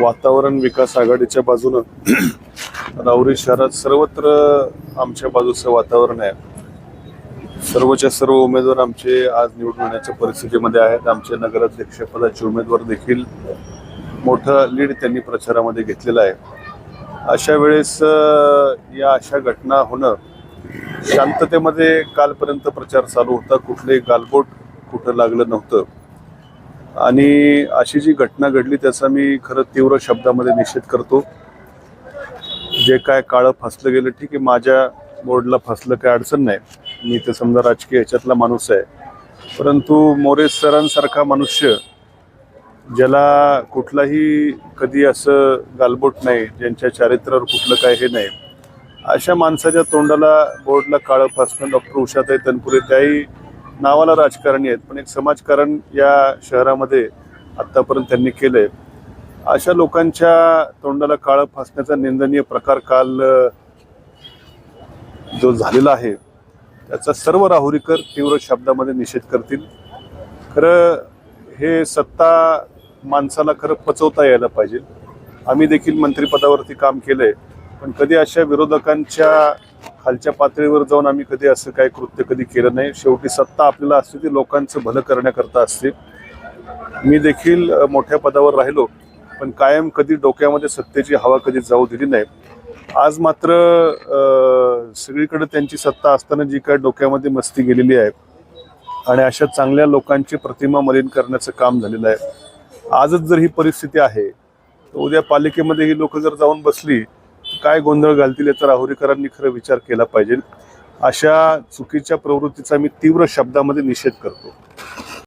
वातावरण विकास आघाडीच्या बाजूनं राऊरी शहरात सर्वत्र आमच्या बाजूचं वातावरण आहे. सर्वच्या सर्व उमेदवार आमचे आज निवडून येण्याच्या परिस्थितीमध्ये आहेत. आमचे नगराध्यक्ष पदाचे उमेदवार देखील मोठं लीड त्यांनी प्रचारामध्ये घेतलेलं आहे. अशा वेळेस या अशा घटना होणं शांततेमध्ये कालपर्यंत प्रचार चालू होता. कुठलंही गालबोट कुठं लागलं नव्हतं. आणि अशी जी घटना घडली त्याचा मी खरं तीव्र शब्दामध्ये निषेध करतो. जे काय काळं फसलं गेलं ठीक आहे माझ्या बोर्डला फसलं काय अडचण नाही. मी ते समजा राजकीय ह्याच्यातला माणूस आहे. परंतु मोरे सरांसारखा मनुष्य ज्याला कुठलाही कधी असं गालबोट नाही ज्यांच्या चारित्र्यावर कुठलं काय हे नाही. अशा माणसाच्या तोंडाला बोर्डला काळं फासणं डॉक्टर उषाताई तनपुरे त्याही नावाला राजकारणी आहेत पण एक समाजकारण या शहरामध्ये आत्तापर्यंत त्यांनी केलं आहे अशा लोकांच्या तोंडाला काळं फासण्याचा निंदनीय प्रकार काल जो झालेला आहे त्याचा सर्व राहुरीकर तीव्र शब्दामध्ये निषेध करतील. खरं हे सत्ता माणसाला खरं पचवता यायला पाहिजे. आम्ही देखील मंत्रिपदावरती काम केलं आहे पण कधी अशा विरोधकांच्या खालच्या पातळीवर जाऊन आम्ही कधी असं काही कृत्य कधी केलं नाही. शेवटी सत्ता आपल्याला असते ती लोकांचं भलं करण्याकरता असते. मी देखील मोठ्या पदावर राहिलो पण कायम कधी डोक्यामध्ये सत्तेची हवा कधी जाऊ दिली नाही. आज मात्र सगळीकडे त्यांची सत्ता असताना जी काय डोक्यामध्ये मस्ती गेलेली आहे आणि अशा चांगल्या लोकांची प्रतिमा मलिन करण्याचं काम झालेलं आहे. आजच जर ही परिस्थिती आहे तर उद्या पालिकेमध्ये ही लोक जर जाऊन बसली काय गोंधळ घालतील याचा राहुरीकरांनी खरं विचार केला पाहिजे. अशा चुकीच्या प्रवृत्तीचा मी तीव्र शब्दामध्ये निषेध करतो.